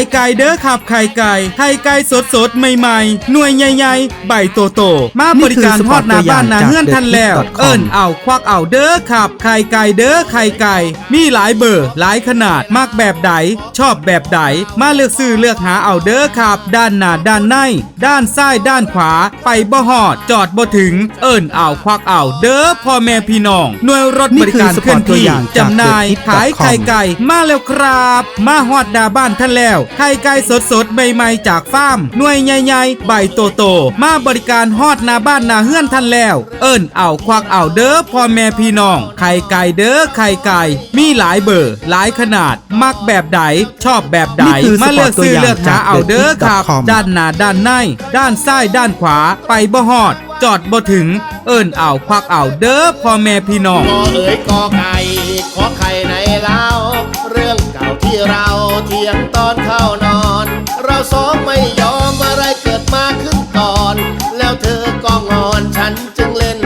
ข่ไก่เด้อครับไข่ไก่ไข่ไก่สดสดๆใหม่ๆ หน่วยใหญ่ๆ ใบโตโตๆมาบริการทอดหน้าบ้านหน้าเฮือนทันแล้ว เอิ้นเอาควักเอาเด้อครับไข่ไก่เด้อไข่ไก่ มีหลายเบอร์ หลายขนาดมากแบบใดชอบแบบใดมาเลือกซื้อเลือกหาเอาเด้อครับ ด้านหน้าด้านใน ด้านซ้ายด้านขวา ไปบ่ฮอด จอดบ่ถึง เอิ้นเอาควักเอาเด้อพ่อแม่พี่น้องหน่วยรถบริการเคลื่อนที่จำหน่ายขายไข่ไก่มาแล้วครับ มาฮอดหน้าบ้านท่านแล้วไข่ไก่สดสดๆใหม่ๆจากฟาร์มหน่วยใหญ่ๆใบโตโตๆมาบริการฮอดหน้าบ้านหน้าเฮือนท่านแล้ว เอิ้นเอาควักเอาเด้อพ่อแม่พี่น้อง ไข่ไก่เด้อไข่ไก่มีหลายเบอร์ หลายขนาด มักแบบใดชอบแบบใดนี่คือมาเลือกซื้อสปอร์ตตัวอย่างเลือกหาเอาเด้อครับจากด้านหน้าด้านใน ด้านซ้ายด้านขวาไปบ่ฮอด จอดบ่ถึง เอิ้นเอาควักเอาเด้อพ่อแม่พี่น้องกอเอ๋ยกอไก่ขอไข่ในเล้า ข้านอน เราสองไม่ยอมอะไรเกิดมาขึ้นก่อน แล้วเธอก็งอนฉันจึงเล่น